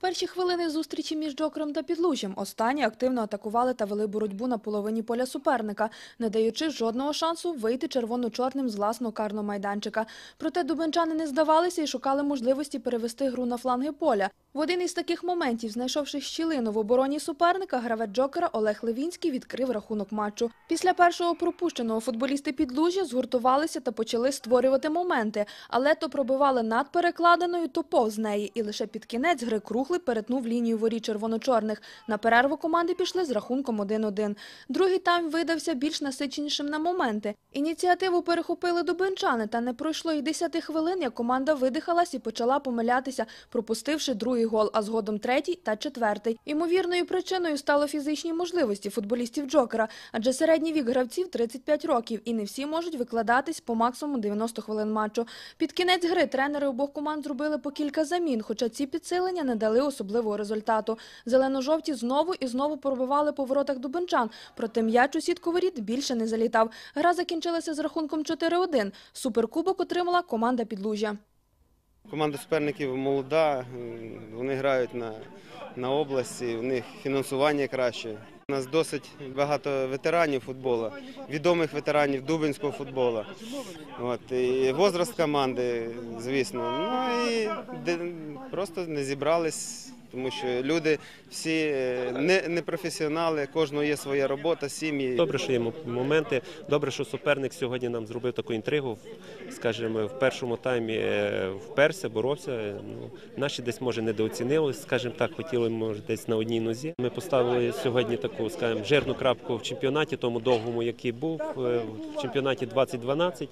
Перші хвилини зустрічі між Джокером та Підлужжям. Останні активно атакували та вели боротьбу на половині поля суперника, не даючи жодного шансу вийти червоно-чорним з власного карного майданчика. Проте дубенчани не здавалися і шукали можливості перевести гру на фланги поля. В один із таких моментів, знайшовши щілину в обороні суперника, гравець Джокера Олег Левінський відкрив рахунок матчу. Після першого пропущеного футболісти Підлужжя згуртувалися та почали створювати моменти, але то пробивали над перекладиною, то повз неї. І лише під кінець гри Круглий перетнув лінію воріт червоно-чорних. На перерву команди пішли з рахунком 1-1. Другий тайм видався більш насиченішим на моменти. Ініціативу перехопили дубенчани, та не пройшло й 10 хвилин, як команда видихалась і почала помилятися, пропустивши другий гол, а згодом третій та четвертий. Імовірною причиною стало фізичні можливості футболістів Джокера, адже середній вік гравців 35 років, і не всі можуть викладатись по максимуму 90 хвилин матчу. Під кінець гри тренери обох команд зробили по кілька замін, хоча ці підсилення не дали особливого результату. Зелено-жовті знову і знову пробивали по воротах дубенчан, проте м'яч у сітку воріт більше не залітав. Гра закінчилася з рахунком 4-1. Суперкубок отримала команда Підлужжя. Команда суперників молода, вони грають на, на області, у них фінансування краще. У нас досить багато ветеранів футболу, відомих ветеранів дубинського футболу. От, і возраст команди, звісно. Ну і просто не зібрались, тому що люди всі е, не, не професіонали, кожного є своя робота, сім'ї. Добре, що є моменти. Добре, що суперник сьогодні нам зробив таку інтригу. Скажімо, в першому таймі е, вперся, боровся. Ну, наші десь може недооцінили, скажімо так, хотіли може десь на одній нозі. Ми поставили сьогодні таку, скажімо, жирну крапку в чемпіонаті, тому довгому, який був е, в чемпіонаті 2012.